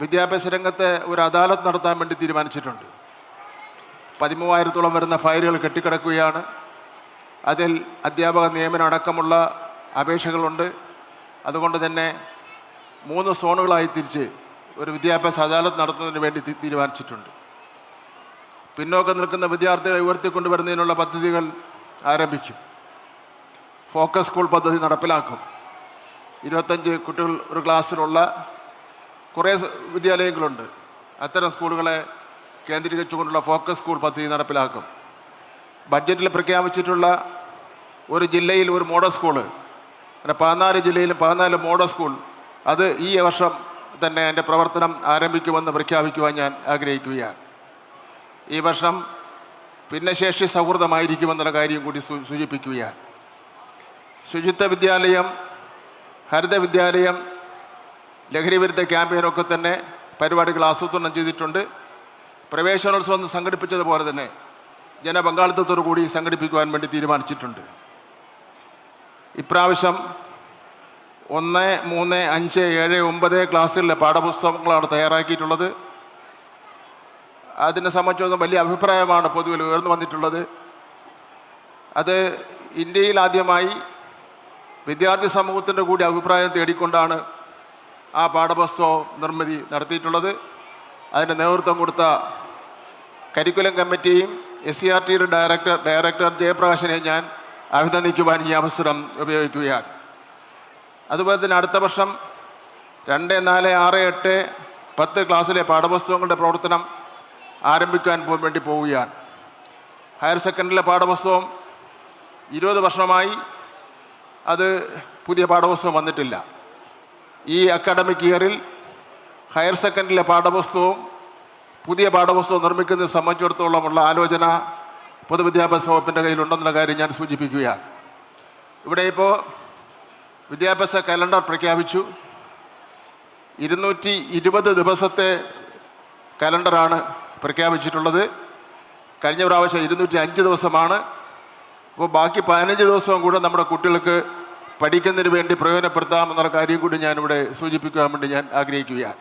വിദ്യാഭ്യാസ രംഗത്ത് ഒരു അദാലത്ത് നടത്താൻ വേണ്ടി തീരുമാനിച്ചിട്ടുണ്ട്. പതിമൂവായിരത്തോളം വരുന്ന ഫയലുകൾ കെട്ടിക്കിടക്കുകയാണ്. അതിൽ അധ്യാപക നിയമനം അടക്കമുള്ള അപേക്ഷകളുണ്ട്. അതുകൊണ്ട് തന്നെ മൂന്ന് സോണുകളായി തിരിച്ച് ഒരു വിദ്യാഭ്യാസ അദാലത്ത് നടത്തുന്നതിന് വേണ്ടി തീരുമാനിച്ചിട്ടുണ്ട്. പിന്നോക്കം നിൽക്കുന്ന വിദ്യാർത്ഥികളെ ഉയർത്തിക്കൊണ്ടുവരുന്നതിനുള്ള പദ്ധതികൾ ആരംഭിക്കും ഫോക്കസ് സ്കൂൾ പദ്ധതി നടപ്പിലാക്കും. ഇരുപത്തഞ്ച് കുട്ടികൾ ഒരു ക്ലാസ്സിലുള്ള കുറേ വിദ്യാലയങ്ങളുണ്ട്. അത്തരം സ്കൂളുകളെ കേന്ദ്രീകരിച്ചുകൊണ്ടുള്ള ഫോക്കസ് സ്കൂൾ പദ്ധതി നടപ്പിലാക്കും. ബഡ്ജറ്റിൽ പ്രഖ്യാപിച്ചിട്ടുള്ള ഒരു ജില്ലയിൽ ഒരു മോഡൽ സ്കൂൾ അങ്ങനെ പതിനാല് ജില്ലയിലും പതിനാല് മോഡൽ സ്കൂൾ അത് ഈ വർഷം തന്നെ എന്റെ പ്രവർത്തനം ആരംഭിക്കുമെന്ന് പ്രഖ്യാപിക്കുവാൻ ഞാൻ ആഗ്രഹിക്കുകയാണ്. ഈ വർഷം ഭിന്നശേഷി സൗഹൃദമായിരിക്കുമെന്നുള്ള കാര്യം കൂടി സൂചിപ്പിക്കുകയാണ്. ശുചിത്വ വിദ്യാലയം ഹരിത വിദ്യാലയം ലഹരി വിരുദ്ധ ക്യാമ്പയിനൊക്കെ തന്നെ പരിപാടികൾ ആസൂത്രണം ചെയ്തിട്ടുണ്ട്. പ്രവേശനോത്സവം സംഘടിപ്പിച്ചതുപോലെ തന്നെ ജനപങ്കാളിത്തത്തോടു കൂടി സംഘടിപ്പിക്കുവാൻ വേണ്ടി തീരുമാനിച്ചിട്ടുണ്ട്. ഇപ്രാവശ്യം ഒന്ന് മൂന്ന് അഞ്ച് ഏഴ് ഒമ്പത് ക്ലാസ്സുകളിലെ പാഠപുസ്തകങ്ങളാണ് തയ്യാറാക്കിയിട്ടുള്ളത്. അതിനെ സംബന്ധിച്ചൊന്നും വലിയ അഭിപ്രായമാണ് പൊതുവിൽ ഉയർന്നു വന്നിട്ടുള്ളത്. അത് ഇന്ത്യയിൽ ആദ്യമായി വിദ്യാർത്ഥി സമൂഹത്തിന്റെ കൂടി അഭിപ്രായം തേടിക്കൊണ്ടാണ് ആ പാഠപുസ്തകം നിർമ്മിതി നടത്തിയിട്ടുള്ളത്. അതിന്റെ നേതൃത്വം കൊടുത്ത കരിക്കുലം കമ്മിറ്റിയും എസ് സി ആർ ടിയുടെ ഡയറക്ടർ ഡയറക്ടർ ജയപ്രകാശനെ ഞാൻ അഭിനന്ദിക്കുവാൻ ഈ അവസരം ഉപയോഗിക്കുകയാണ്. അതുപോലെ തന്നെ അടുത്ത വർഷം രണ്ട് നാല് ആറ് എട്ട് പത്ത് ക്ലാസ്സിലെ പാഠപുസ്തകങ്ങളുടെ പ്രവർത്തനം ആരംഭിക്കാൻ വേണ്ടി പോവുകയാണ്. ഹയർ സെക്കൻഡറിയിലെ പാഠപുസ്തകം ഇരുപത് വർഷമായി അത് പുതിയ പാഠപുസ്തകം വന്നിട്ടില്ല. ഈ അക്കാഡമിക് ഇയറിൽ ഹയർ സെക്കൻഡറിയിലെ പാഠപുസ്തകവും പുതിയ പാഠപുസ്തകം നിർമ്മിക്കുന്നത് സംബന്ധിച്ചിടത്തോളമുള്ള ആലോചന പൊതുവിദ്യാഭ്യാസ വകുപ്പിന്റെ കയ്യിലുണ്ടെന്നുള്ള കാര്യം ഞാൻ സൂചിപ്പിക്കുകയാണ്. ഇവിടെ ഇപ്പോൾ വിദ്യാഭ്യാസ കലണ്ടർ പ്രഖ്യാപിച്ചു. ഇരുന്നൂറ്റി ഇരുപത് ദിവസത്തെ കലണ്ടറാണ് പ്രഖ്യാപിച്ചിട്ടുള്ളത്. കഴിഞ്ഞ പ്രാവശ്യം ഇരുന്നൂറ്റി അഞ്ച് ദിവസമാണ്. അപ്പോൾ ബാക്കി പതിനഞ്ച് ദിവസവും കൂടെ നമ്മുടെ കുട്ടികൾക്ക് പഠിക്കുന്നതിന് വേണ്ടി പ്രയോജനപ്പെടുത്താമെന്നുള്ള കാര്യം കൂടി ഞാനിവിടെ സൂചിപ്പിക്കുവാൻ വേണ്ടി ഞാൻ ആഗ്രഹിക്കുകയാണ്.